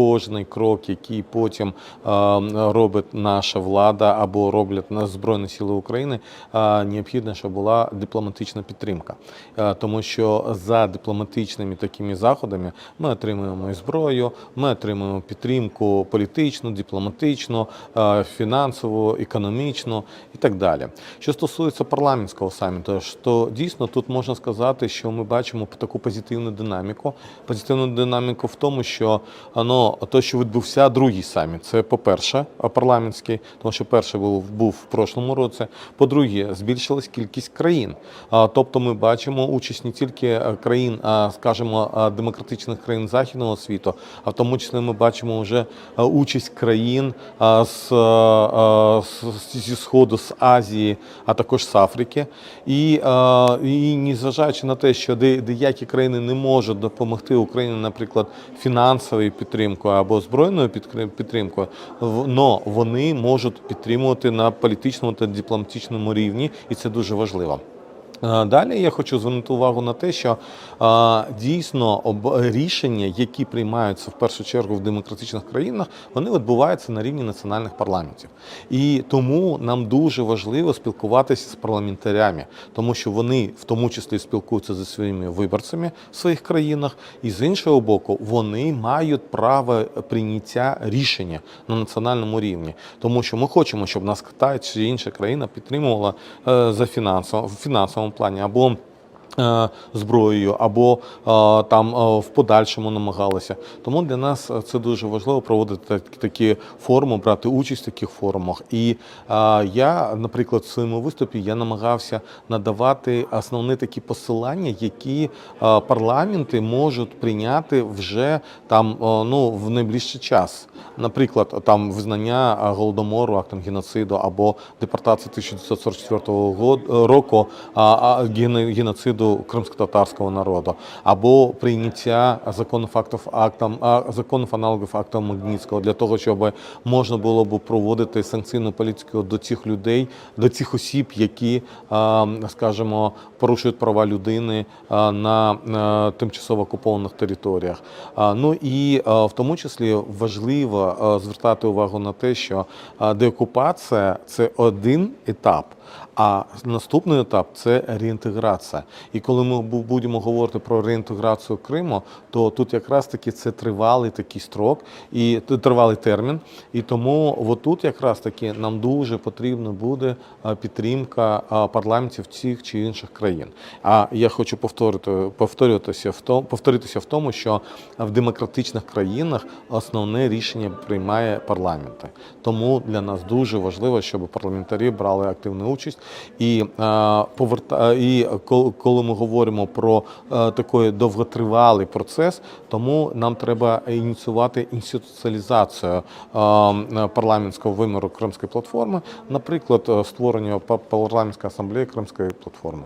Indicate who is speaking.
Speaker 1: кожний крок, який потім робить наша влада або роблять на Збройні Сили України, необхідно, щоб була дипломатична підтримка. Тому що за дипломатичними такими заходами ми отримуємо і зброю, ми отримуємо підтримку політичну, дипломатичну, фінансову, економічну і так далі. Що стосується парламентського саміту, то дійсно тут можна сказати, що ми бачимо таку позитивну динаміку. Позитивну динаміку в тому, що ну, то, що відбувся другий саміт, це по-перше, парламентський, тому що перший був, був в прошлому році. По-друге, збільшилась кількість країн. Тобто ми бачимо участь не тільки е, країн, а скажімо, демократичних країн західного світу, а в тому числі ми бачимо вже е, участь країн е, з- зі сходу, з Азії, а також з Африки. І, і незважаючи на те, що деякі країни не можуть допомогти Україні, наприклад, фінансовою підтримкою або збройною підтримкою, но вони можуть підтримувати на політичному та дипломатичному рівні, і це дуже важливо. Далі я хочу звернути увагу на те, що дійсно об рішення, які приймаються в першу чергу в демократичних країнах, вони відбуваються на рівні національних парламентів. І тому нам дуже важливо спілкуватися з парламентарями, тому що вони в тому числі спілкуються зі своїми виборцями в своїх країнах, і з іншого боку, вони мають право прийняття рішення на національному рівні, тому що ми хочемо, щоб нас Китай чи інша країна підтримувала е, за фінансово в фінансовому плані. Або зброєю, або е, там е, в подальшому намагалися. Тому для нас е, це дуже важливо проводити такі форуми, брати участь в таких форумах. І е, я, наприклад, в своєму виступі я намагався надавати основні такі посилання, які е, парламенти можуть прийняти вже там е, ну в найближчий час. Наприклад, там визнання е, голодомору актом геноциду або депортації 1944 год- року а, гене- кримсько-татарського народу, або прийняття законів актів актом а, законів аналогів актом Магнітського для того, щоб можна було б проводити санкційну політику до цих людей, до цих осіб, які, скажімо, порушують права людини на тимчасово окупованих територіях. Ну і в тому числі важливо звертати увагу на те, що деокупація це один етап. А наступний етап це реінтеграція. І коли ми будемо говорити про реінтеграцію Криму, то тут якраз таки це тривалий такий строк і тривалий термін. І тому отут якраз таки нам дуже потрібна буде підтримка парламентів цих чи інших країн. А я хочу повторити повторюватися в тому, повторитися в тому, що в демократичних країнах основне рішення приймає парламенти. Тому для нас дуже важливо, щоб парламентарі брали активну участь. І поверта і кол- коли ми говоримо про е, такий довготривалий процес, тому нам треба ініціювати інституціалізацію е, парламентського виміру Кримської платформи, наприклад, е, створення парламентської асамблеї Кримської платформи.